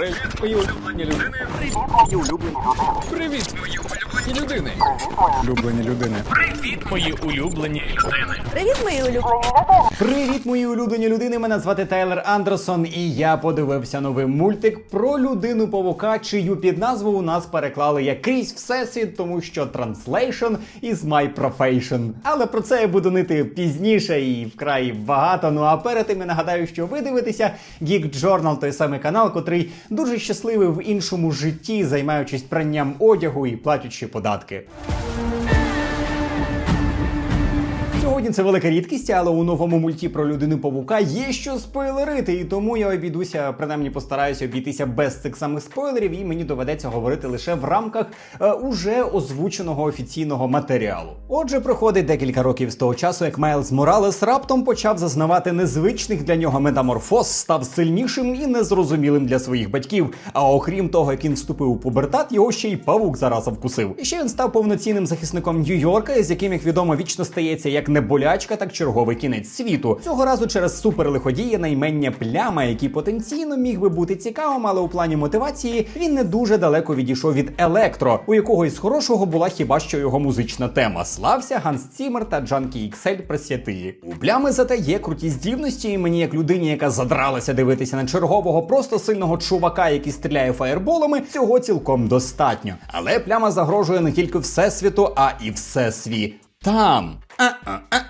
Привіт, мої улюблені людини. Привіт, мої улюблені людини. Улюблені людини. Привіт, мої улюблені людини. Привіт, мої улюблені. Привіт, мої улюблені людини! Мене звати Тайлер Андерсон, і я подивився новий мультик про людину павука, чию підназву у нас переклали якийсь всесвіт, тому що translation is my profession. Але про це я буду нити пізніше і вкрай багато. Ну а перед тим я нагадаю, що ви дивитеся Geek Journal, той самий канал, котрий дуже щасливий в іншому житті, займаючись пранням одягу і платячи податки. Сьогодні це велика рідкість, але у новому мульті про людину павука є що спойлерити, і тому я обійдуся, принаймні постараюся обійтися без цих самих спойлерів, і мені доведеться говорити лише в рамках е, уже озвученого офіційного матеріалу. Отже, проходить декілька років з того часу, як Майлз Моралес раптом почав зазнавати незвичних для нього метаморфоз, став сильнішим і незрозумілим для своїх батьків. А окрім того, як він вступив у пубертат, його ще й павук зараза вкусив. І ще він став повноцінним захисником Нью-Йорка, з яким, як відомо, вічно стається як не болячка, так черговий кінець світу. Цього разу через суперлиходія наймення пляма, який потенційно міг би бути цікавим, але у плані мотивації він не дуже далеко відійшов від електро, у якого із хорошого була хіба що його музична тема. Слався Ганс Цімер та Джанкі Іксель присвятиї. У плями зате є круті здібності, і мені, як людині, яка задралася дивитися на чергового, просто сильного чувака, який стріляє фаєрболами, цього цілком достатньо. Але пляма загрожує не тільки всесвіту, а і всесві. Там. А-а-а-а-а.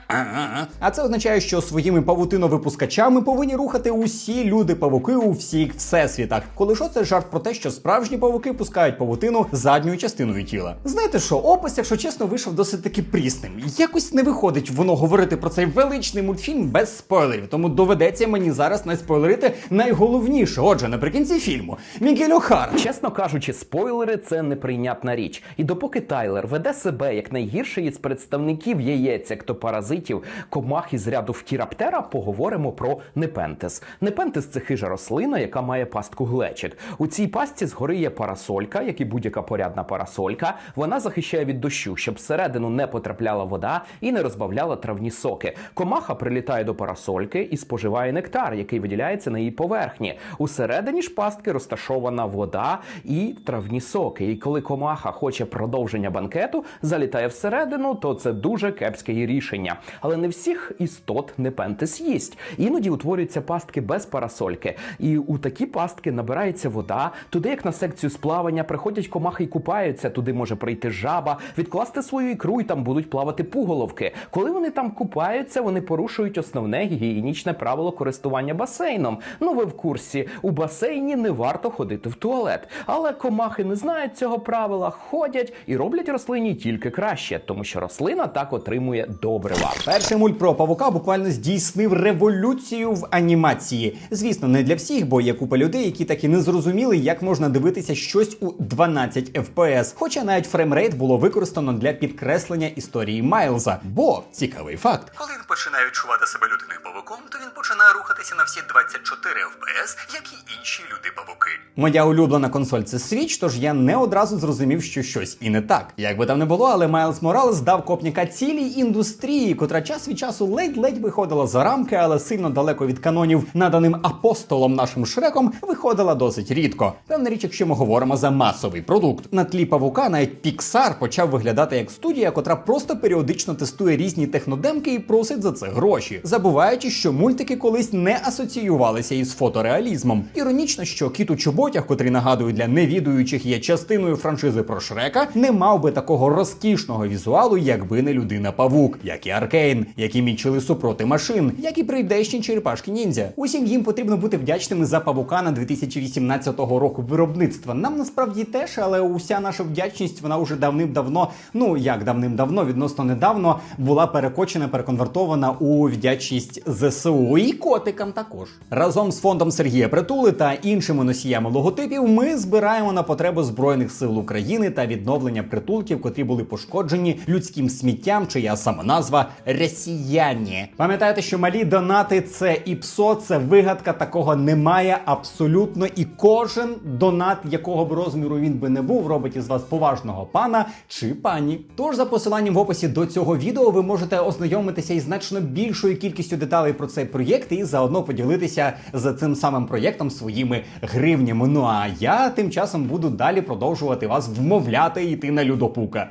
А це означає, що своїми павутиновипускачами повинні рухати усі люди-павуки у всіх всесвітах. Коли що це жарт про те, що справжні павуки пускають павутину задньою частиною тіла. Знаєте що, опис, якщо чесно, вийшов досить таки прісним. Якось не виходить воно говорити про цей величний мультфільм без спойлерів, тому доведеться мені зараз не спойлерити найголовніше. Отже, наприкінці фільму Мігель Охара. Чесно кажучи, спойлери це неприйнятна річ. І допоки Тайлер веде себе як найгірший із представників яєць, як то паразитів, комах із ряду втіраптера, поговоримо про непентес. Непентес це хижа рослина, яка має пастку глечик. У цій пастці згори є парасолька, як і будь-яка порядна парасолька. Вона захищає від дощу, щоб всередину не потрапляла вода і не розбавляла травні соки. Комаха прилітає до парасольки і споживає нектар, який виділяється на її поверхні. Усередині ж пастки розташована вода і травні соки. І коли комаха хоче продовження банкету, залітає всередину, то це дуже кепське рішення. Але не всіх істот непентес їсть. Іноді утворюються пастки без парасольки. І у такі пастки набирається вода. Туди, як на секцію сплавання, приходять комахи і купаються. Туди може прийти жаба, відкласти свою ікру, і там будуть плавати пуголовки. Коли вони там купаються, вони порушують основне гігієнічне правило користування басейном. Ну ви в курсі, у басейні не варто ходити в туалет. Але комахи не знають цього правила, ходять і роблять рослині тільки краще, тому що рослина так отримує добрива. Перший мульт про павука буквально здійснив революцію в анімації. Звісно, не для всіх, бо є купа людей, які так і не зрозуміли, як можна дивитися щось у 12 FPS. Хоча навіть фреймрейт було використано для підкреслення історії Майлза. Бо цікавий факт. Коли він починає відчувати себе людиною павуком, то він починає рухатися на всі 24 FPS, як і інші люди-павуки. Моя улюблена консоль це Switch, тож я не одразу зрозумів, що щось і не так. Як би там не було, але Майлз Моралес дав копніка цілій індустрії, котра час від часу ледь-ледь виходила за рамки, але сильно далеко від канонів, наданим апостолом нашим шреком, виходила досить рідко. Певна річ, якщо ми говоримо за масовий продукт. На тлі павука навіть Pixar почав виглядати як студія, котра просто періодично тестує різні технодемки і просить за це гроші, забуваючи, що мультики колись не асоціювалися із фотореалізмом. Іронічно, що кіт у чоботях, котрий нагадую для невідуючих, є частиною франшизи про Шрека, не мав би такого розкішного візуалу, якби не людина павук, як і Аркейн, які мічили супроти машин, як і прийдешні черепашки ніндзя. Усім їм потрібно бути вдячними за павука на 2018 року виробництва. Нам насправді теж, але уся наша вдячність вона вже давним-давно, ну як давним-давно, відносно недавно була перекочена, переконвертована у вдячність ЗСУ і котикам також. Разом з фондом Сергія Притули та іншими носіями логотипів ми збираємо на потребу збройних сил України та відновлення притулків, котрі були пошкоджені людським сміттям, чия сама назва росіяні. Пам'ятаєте, що малі донати це і ПСО, це вигадка, такого немає абсолютно. І кожен донат, якого б розміру він би не був, робить із вас поважного пана чи пані. Тож за посиланням в описі до цього відео ви можете ознайомитися із значно більшою кількістю деталей про цей проєкт і заодно поділитися з цим самим проєктом своїми гривнями. Ну а я тим часом буду далі продовжувати вас вмовляти йти на людопука.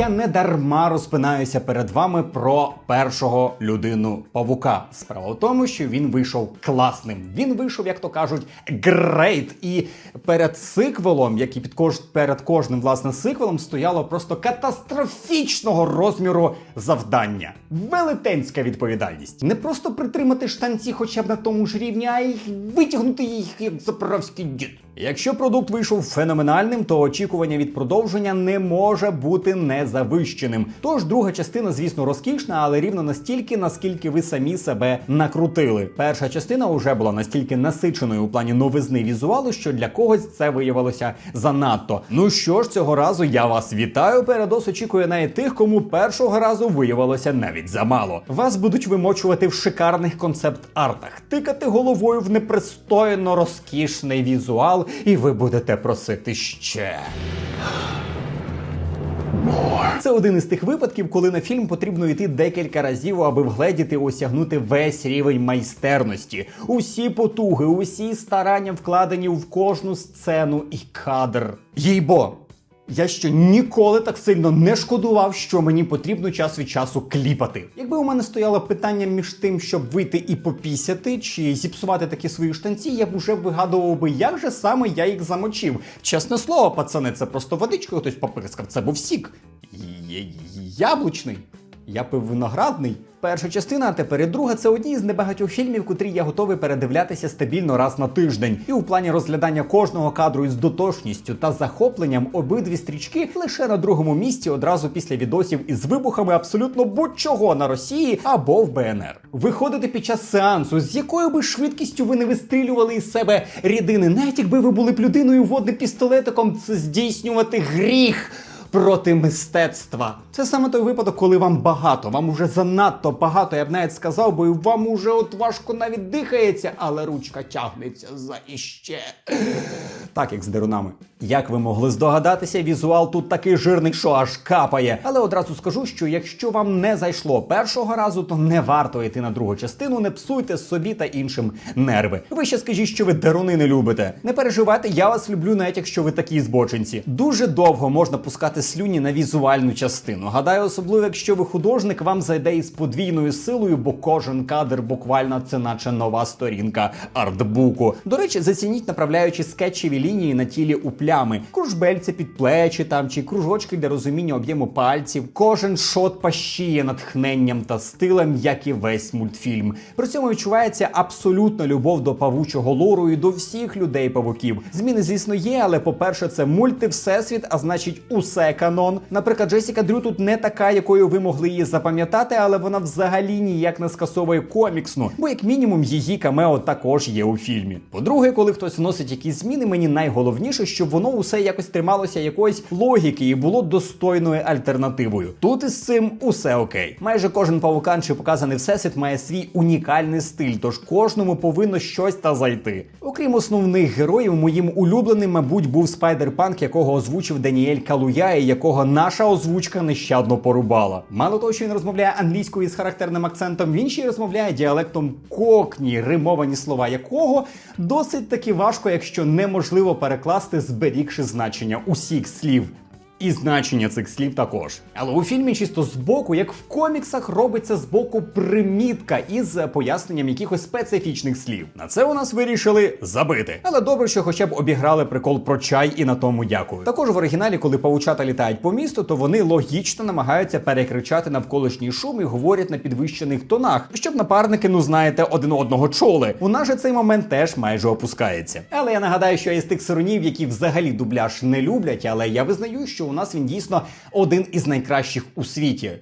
Я не дарма розпинаюся перед вами про першого людину павука. Справа в тому, що він вийшов класним. Він вийшов, як то кажуть, грейт. І перед сиквелом, як і під кож... перед кожним власне сиквелом, стояло просто катастрофічного розміру завдання. Велетенська відповідальність. Не просто притримати штанці, хоча б на тому ж рівні, а й витягнути їх як заправський дід. Якщо продукт вийшов феноменальним, то очікування від продовження не може бути незавищеним. Тож друга частина, звісно, розкішна, але рівно настільки, наскільки ви самі себе накрутили. Перша частина вже була настільки насиченою у плані новизни візуалу, що для когось це виявилося занадто. Ну що ж, цього разу я вас вітаю. Передос очікує навіть тих, кому першого разу виявилося навіть замало. Вас будуть вимочувати в шикарних концепт-артах, тикати головою в непристойно розкішний візуал, і ви будете просити ще. Це один із тих випадків, коли на фільм потрібно йти декілька разів, аби вгледіти і осягнути весь рівень майстерності, усі потуги, усі старання вкладені в кожну сцену і кадр. Їй-бо, я ще ніколи так сильно не шкодував, що мені потрібно час від часу кліпати. Якби у мене стояло питання між тим, щоб вийти і попісяти, чи зіпсувати такі свої штанці, я б уже вигадував би, як же саме я їх замочив. Чесне слово, пацани, це просто водичкою хтось попискав, це був сік. Яблучний. Я пив виноградний. Перша частина, а тепер і друга це одні з небагатьох фільмів, котрі я готовий передивлятися стабільно раз на тиждень. І у плані розглядання кожного кадру із дотошністю та захопленням обидві стрічки лише на другому місці одразу після відосів із вибухами абсолютно будь-чого на Росії або в БНР. Виходити під час сеансу, з якою би швидкістю ви не вистрілювали із себе рідини, навіть якби ви були б людиною водним пістолетиком, це здійснювати гріх проти мистецтва. Це саме той випадок, коли вам багато, вам уже занадто багато, я б навіть сказав, бо і вам уже от важко навіть дихається, але ручка тягнеться за іще. Так, як з дерунами. Як ви могли здогадатися, візуал тут такий жирний, що аж капає. Але одразу скажу, що якщо вам не зайшло першого разу, то не варто йти на другу частину, не псуйте собі та іншим нерви. Ви ще скажіть, що ви деруни не любите. Не переживайте, я вас люблю, навіть якщо ви такі збочинці. Дуже довго можна пускати слюні на візуальну частину. Гадаю, особливо якщо ви художник, вам зайде із подвійною силою, бо кожен кадр буквально це наче нова сторінка артбуку. До речі, зацініть направляючи скетчеві лінії на тілі у плями, кружбельці під плечі там чи кружочки для розуміння об'єму пальців. Кожен шот пащіє натхненням та стилем, як і весь мультфільм. При цьому відчувається абсолютна любов до павучого лору і до всіх людей павуків. Зміни, звісно, є, але по-перше, це мульти всесвіт, а значить, усе канон. Наприклад, Джесіка Дрю тут не така, якою ви могли її запам'ятати, але вона взагалі ніяк не скасовує коміксну, бо як мінімум її камео також є у фільмі. По-друге, коли хтось вносить якісь зміни, мені найголовніше, щоб воно усе якось трималося якоїсь логіки і було достойною альтернативою. Тут із цим усе окей. Майже кожен павукан чи показаний всесвіт має свій унікальний стиль, тож кожному повинно щось та зайти. Окрім основних героїв, моїм улюбленим, мабуть, був спайдерпанк, якого озвучив Даніель Калуя, і якого наша озвучка нещадно порубала. Мало того, що він розмовляє англійською з характерним акцентом, він ще й розмовляє діалектом кокні, римовані слова якого досить таки важко, якщо неможливо перекласти, зберігши значення усіх слів. І значення цих слів також. Але у фільмі чисто збоку, як в коміксах, робиться збоку примітка із поясненням якихось специфічних слів. На це у нас вирішили забити. Але добре, що хоча б обіграли прикол про чай і на тому дякую. Також в оригіналі, коли павучата літають по місту, то вони логічно намагаються перекричати навколишній шум і говорять на підвищених тонах, щоб напарники, ну знаєте, один одного чоли. У нас же цей момент теж майже опускається. Але я нагадаю, що я із тих сиронів, які взагалі дубляж не люблять, але я визнаю, що у нас він дійсно один із найкращих у світі.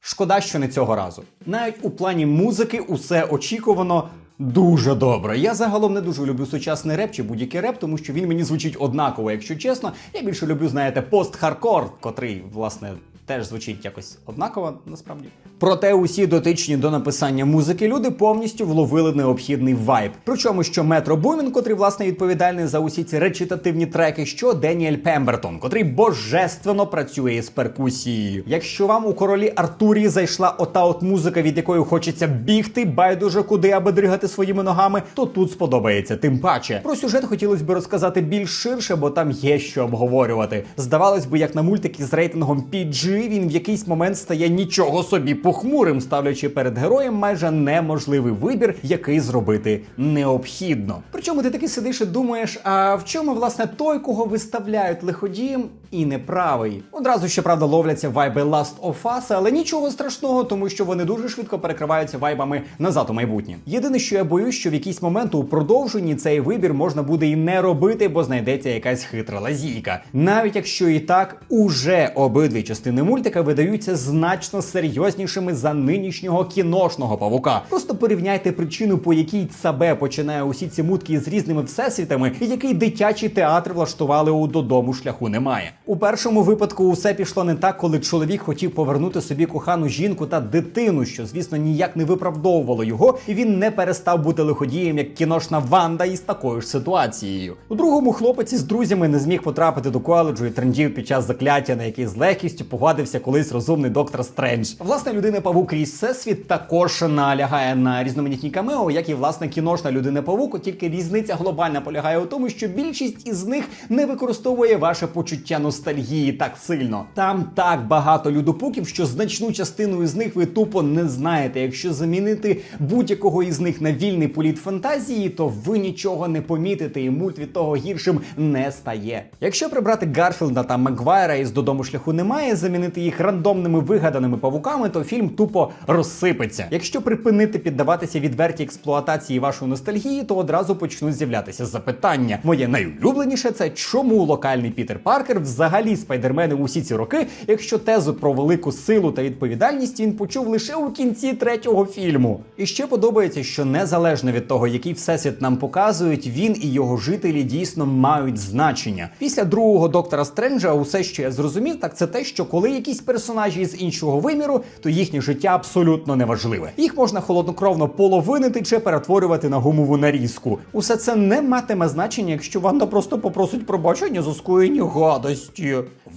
Шкода, що не цього разу. Навіть у плані музики усе очікувано. Дуже добре. Я загалом не дуже люблю сучасний реп чи будь-який реп, тому що він мені звучить однаково. Якщо чесно, я більше люблю, знаєте, пост-хардкор, котрий, власне, теж звучить якось однаково, насправді. Проте усі дотичні до написання музики люди повністю вловили необхідний вайб. Причому що Метро Бумін, котрий власне відповідальний за усі ці речитативні треки, що Деніель Пембертон, котрий божественно працює з перкусією. Якщо вам у королі Артурії зайшла ота от музика, від якої хочеться бігти, байдуже куди аби дригати своїми ногами, то тут сподобається. Тим паче про сюжет хотілося б розказати більш ширше, бо там є що обговорювати. Здавалось би, як на мультики з рейтингом PG, він в якийсь момент стає нічого собі похмурим, ставлячи перед героєм майже неможливий вибір, який зробити необхідно. Причому ти таки сидиш і думаєш, а в чому власне той, кого виставляють лиходієм, і неправий. Одразу щоправда ловляться вайби Last of Us, але нічого страшного, тому що вони дуже швидко перекриваються вайбами назад у майбутнє. Єдине, що я боюсь, що в якийсь момент у продовженні цей вибір можна буде і не робити, бо знайдеться якась хитра лазійка. Навіть якщо і так, уже обидві частини мультика видаються значно серйознішими за нинішнього кіношного павука. Просто порівняйте причину, по якій Цабе починає усі ці мутки з різними всесвітами, і який дитячий театр влаштували у додому шляху немає. У першому випадку усе пішло не так, коли чоловік хотів повернути собі кохану жінку та дитину, що звісно ніяк не виправдовувало його, і він не перестав бути лиходієм як кіношна Ванда із такою ж ситуацією. У другому хлопець із друзями не зміг потрапити до коледжу і трендів під час закляття, на який з легкістю погадився колись розумний доктор Стрендж. Власне, людина павук крізь всесвіт також налягає на різноманітні камео, як і власне кіношна людина павук. Тільки різниця глобальна полягає у тому, що більшість із них не використовує ваше почуття ностальгії так сильно. Там так багато людопуків, що значну частину із них ви тупо не знаєте. Якщо замінити будь-якого із них на вільний політ фантазії, то ви нічого не помітите, і мульт від того гіршим не стає. Якщо прибрати Гарфілда та Макгвайра із додому шляху немає, замінити їх рандомними вигаданими павуками, то фільм тупо розсипеться. Якщо припинити піддаватися відвертій експлуатації вашої ностальгії, то одразу почнуть з'являтися запитання. Моє найулюбленіше це чому локальний Пітер Паркер взагалі спайдермени усі ці роки, якщо тезу про велику силу та відповідальність він почув лише у кінці третього фільму. І ще подобається, що незалежно від того, який всесвіт нам показують, він і його жителі дійсно мають значення. Після другого доктора Стренджа, усе, що я зрозумів, так це те, що коли якісь персонажі з іншого виміру, то їхнє життя абсолютно неважливе. Їх можна холоднокровно половинити чи перетворювати на гумову нарізку. Усе це не матиме значення, якщо Ванда просто попросить пробачення за скоєні гадості.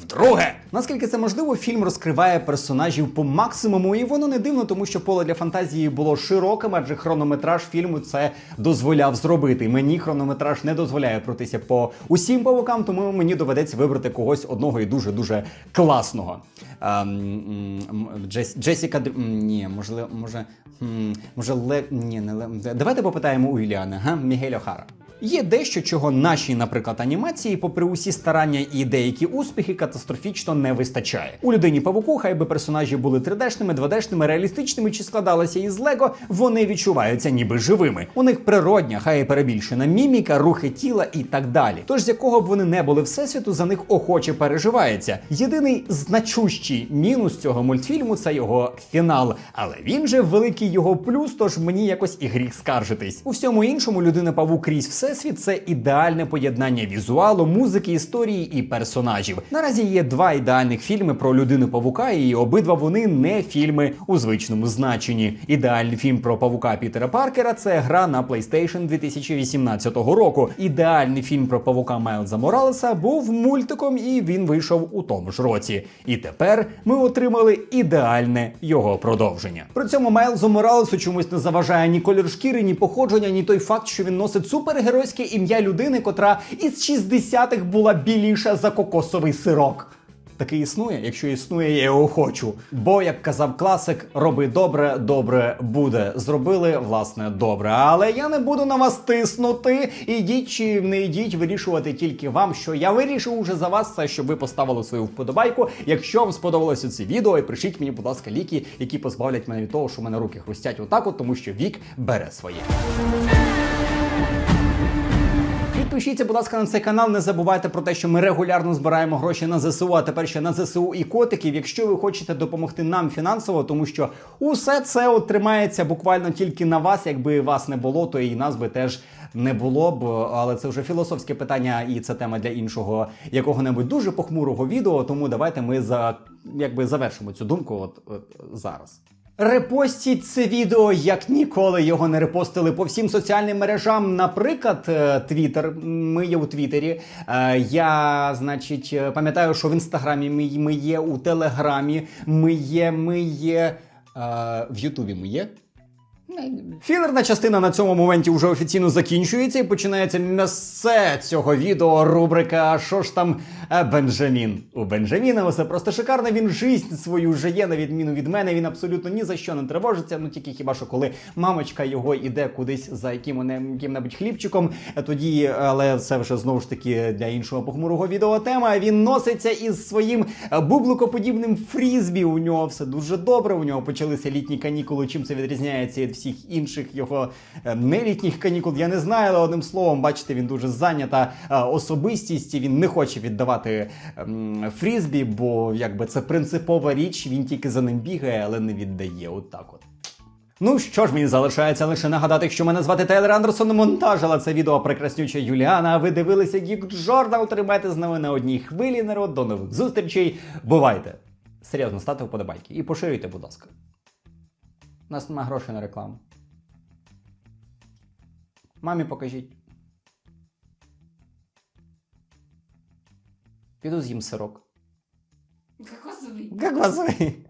Вдруге, наскільки це можливо, фільм розкриває персонажів по максимуму, і воно не дивно, тому що поле для фантазії було широким, адже хронометраж фільму це дозволяв зробити. Мені хронометраж не дозволяє пройтися по усім павукам, тому мені доведеться вибрати когось одного і дуже дуже класного. Ем, Джес, Джесіка ні, можливо, може, може Ле... ні, не Ле... Давайте попитаємо у Юліани, га? Мігель Охара. Є дещо, чого нашій, наприклад, анімації, попри усі старання і деякі успіхи, катастрофічно не вистачає. У людині павуку, хай би персонажі були 3D-шними, 2D-шними, реалістичними чи складалися із Лего, вони відчуваються ніби живими. У них природня, хай і перебільшена міміка, рухи тіла і так далі. Тож з якого б вони не були всесвіту, за них охоче переживається. Єдиний значущий мінус цього мультфільму це його фінал. Але він же великий його плюс, тож мені якось і гріх скаржитись. У всьому іншому людина павук крізь всесвіт це ідеальне поєднання візуалу, музики, історії і персонажів. Наразі є два ідеальних фільми про людину павука, і обидва вони не фільми у звичному значенні. Ідеальний фільм про павука Пітера Паркера це гра на PlayStation 2018 року. Ідеальний фільм про павука Майлза Моралеса був мультиком, і він вийшов у тому ж році. І тепер ми отримали ідеальне його продовження. При цьому Майлзу Моралесу чомусь не заважає ні колір шкіри, ні походження, ні той факт, що він носить супергеройське ім'я людини, котра із 60-х була біліша за кокосовий сирок. Таки існує, якщо існує, я його хочу. Бо, як казав класик, роби добре, добре буде. Зробили власне добре. Але я не буду на вас тиснути. Ідіть чи не йдіть, вирішувати тільки вам, що я вирішив уже за вас, це щоб ви поставили свою вподобайку. Якщо вам сподобалося це відео, і пришіть мені, будь ласка, ліки, які позбавлять мене від того, що в мене руки хрустять отак, от, тому що вік бере своє. Підпишіться, будь ласка, на цей канал. Не забувайте про те, що ми регулярно збираємо гроші на ЗСУ, а тепер ще на ЗСУ і котиків. Якщо ви хочете допомогти нам фінансово, тому що усе це от тримається буквально тільки на вас. Якби вас не було, то і нас би теж не було б. Але це вже філософське питання, і це тема для іншого якого-небудь дуже похмурого відео. Тому давайте ми за якби завершимо цю думку от, от зараз. Репостіть це відео як ніколи його не репостили по всім соціальним мережам. Наприклад, Твіттер. Ми є у Твіттері. Е, Я, значить, е, пам'ятаю, що в інстаграмі ми є, у Телеграмі ми є, ми є. е, В Ютубі ми є. Філерна частина на цьому моменті вже офіційно закінчується і починається місце цього відео. Рубрика Що ж там е, Бенджамін? У Бенджаміна все просто шикарно. Він жизнь свою жиє, на відміну від мене. Він абсолютно ні за що не тривожиться. Ну тільки хіба що коли мамочка його іде кудись за яким- яким-небудь хлібчиком, е, тоді, але це вже знову ж таки для іншого похмурого відео тема. Він носиться із своїм е, бубликоподібним фрізбі. У нього все дуже добре. У нього почалися літні канікули. Чим це відрізняється від всіх інших його е, нелітніх канікул? Я не знаю, але одним словом, бачите, він дуже зайнята е, особистість. і Він не хоче віддавати ем, фрізбі, бо якби це принципова річ. Він тільки за ним бігає, але не віддає. От так от. Ну що ж, мені залишається лише нагадати, що мене звати Тейлер Андерсон, монтажила це відео прекраснюча Юліана. А ви дивилися Geek Journal, тримайте з нами на одній хвилі, народ. До нових зустрічей. Бувайте! Серйозно, ставте вподобайки і поширюйте, будь ласка. У нас немає грошей на рекламу. Мамі покажіть. Піду з'їм сирок. Кокосовий. Вас?